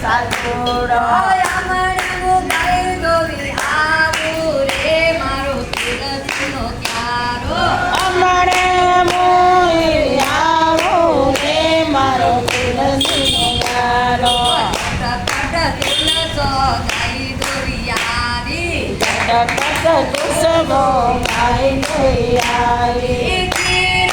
શ્રેષ્ઠ સાધુડો અમારે મોઈ આવો. રે મારો તુલસીનો પ્યારો ટકટ કુસમો ગાઈ લઈ આવી અખીર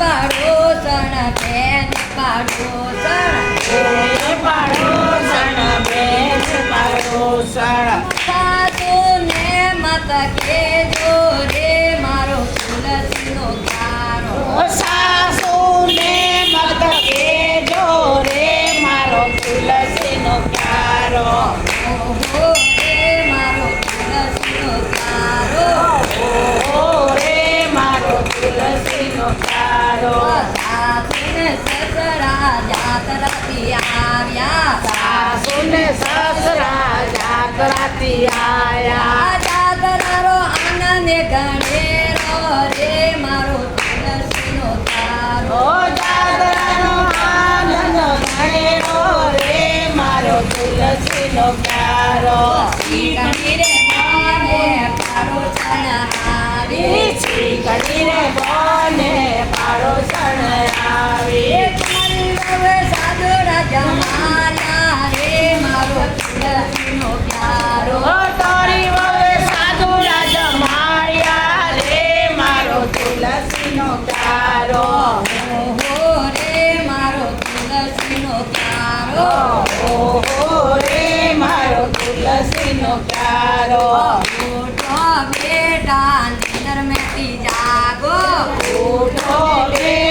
પાડો સણ બેન, પાડો સણ પાડો સણ બેન, પાડો સણ સાધુ ને મત મારો તુલસીનો પ્યારો સાધુને સસરા જાતરાથી આવ્યા સસરા જાતરારો આનંદ ગણેરો રે મારો તુલસીનો પ્યારો ઓ આનંદ ઘણેરો રે મારો તુલસીનો પ્યારો શીખણી રે મને પારો શ્રી કડીને બોને પાડો સણ બેટા નિંદર મેટી જાગો ઉઠો બેટા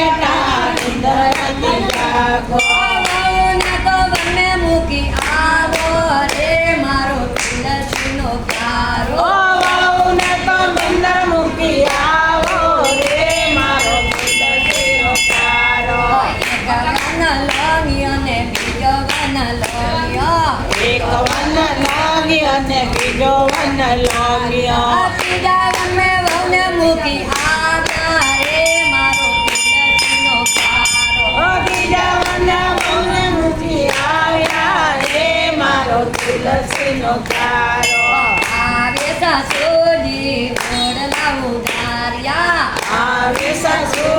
નિંદરથી વહુને તો બંને મૂકી આવો રે મારો તુલસીનો પ્યારો. વહુને તો બંને મૂકી આવો રે મારો તુલસીનો પ્યારો. એક વન લોંગી અને બીજો વન લાગ્યો એક વન લાગી અને બીજો વન લાગ્યો વનમે વહુને મૂકી પ્યારો આવે સાસુજી ઓરલા ઉધાર્યા. આવે સસુજી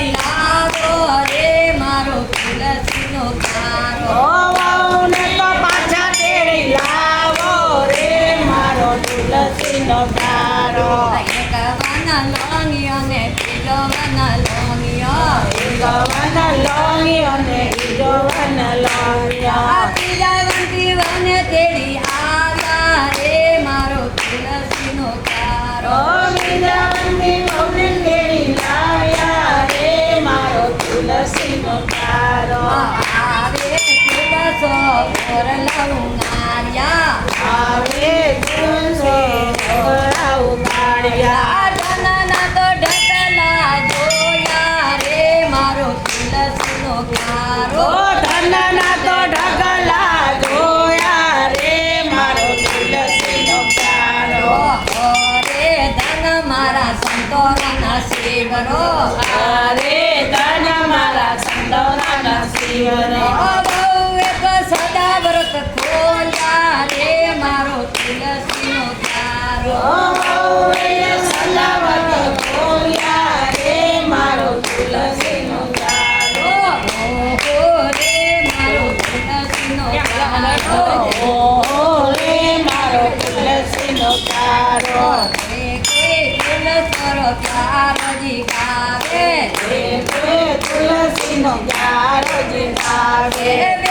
અને પીડવન લોનિયા પીડવન લોનિયા અને પીડવન લોનિયા પીડવન જીવન તેરી શિવરો અરે ધન મારા સંતોના નસીબનો બહુ એક સદા વ્રત ખોલ્યા રે મારો તુલસીનો ઓ કારો બહુએ સદાવત બોલ્યા રે મારો તુલસીનો પ્યારો ઓહો રે મારો તુલસીનો કારો ઓ રે મારો તુલસીનો પ્યારો રે કે તુલસરો પ્યારજી ગાવે તુલસીનો પ્યારો જે ગાવે